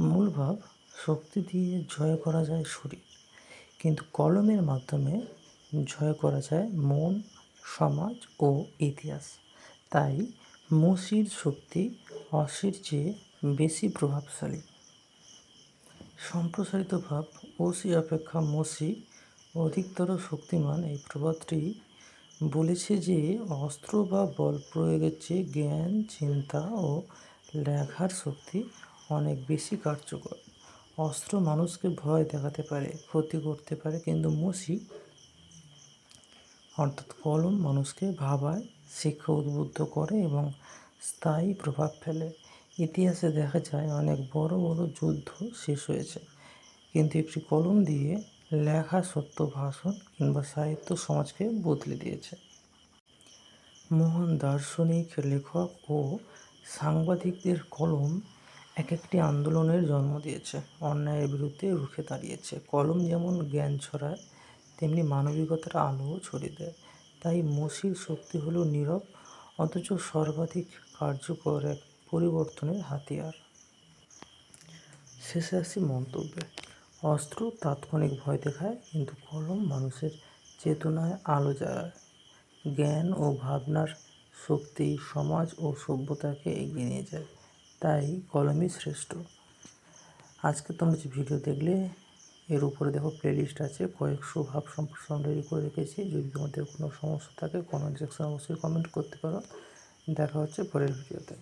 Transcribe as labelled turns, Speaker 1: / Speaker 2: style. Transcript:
Speaker 1: মূল ভাব শক্তি দিয়ে জয় করা যায় শরীর। কিন্তু কলমের মাধ্যমে জয় করা যায় মন, সমাজ ও ইতিহাস। তাই মসির শক্তি অসির চেয়ে বেশি প্রভাবশালী। সম্প্রসারিত ভাব ওসি অপেক্ষা মসি, অধিকতর শক্তিমান এই প্রবাদটি বলেছে যে অস্ত্র বা বল প্রয়োগের চেয়ে জ্ঞান, চিন্তা ও লেখার শক্তি অনেক বেশি কার্যকর। অস্ত্র মানুষকে ভয় দেখাতে পারে, ক্ষতি করতে পারে, কিন্তু মসি অর্থাৎ কলম মানুষকে ভাবায়, শিক্ষা উদ্বুদ্ধ করে এবং স্থায়ী প্রভাব ফেলে। ইতিহাসে দেখা যায়, অনেক বড় বড় যুদ্ধ শেষ হয়েছে। কিন্তু একটি কলম দিয়ে লেখা সত্য ভাষণ কিংবা সাহিত্য সমাজকে বদলে দিয়েছে। মহান দার্শনিক, লেখক ও সাংবাদিকদের কলম এক একটি আন্দোলনের জন্ম দিয়েছে, অন্যায়ের বিরুদ্ধে রুখে দাঁড়িয়েছে। কলম যেমন জ্ঞান ছড়ায়, তেমনি মানবিকতার আলোও ছড়িয়ে দেয়। তাই মসির শক্তি হলো নীরব, অথচ সর্বাধিক কার্যকর এক পরিবর্তনের হাতিয়ার। শেষে আসি মন্তব্যে। অস্ত্র তাৎক্ষণিক ভয় দেখায়, কিন্তু কলম মানুষের চেতনায় আলো জ্বালায় জ্ঞান ও ভাবনার শক্তি সমাজ ও সভ্যতাকে এগিয়ে নিয়ে যায়। তাই কলমই শ্রেষ্ঠ। আজকে তোমরা যে ভিডিও দেখলে, এর উপরে দেখো প্লেলিস্ট আছে, কয়েকশো ভাব সম্প্রসারণ রেডি করে রেখেছি। যদি তোমাদের কোনো সমস্যা থাকে কমেন্ট সেকশন অবশ্যই কমেন্ট করতে পারো। দেখা হচ্ছে পরের ভিডিওতে।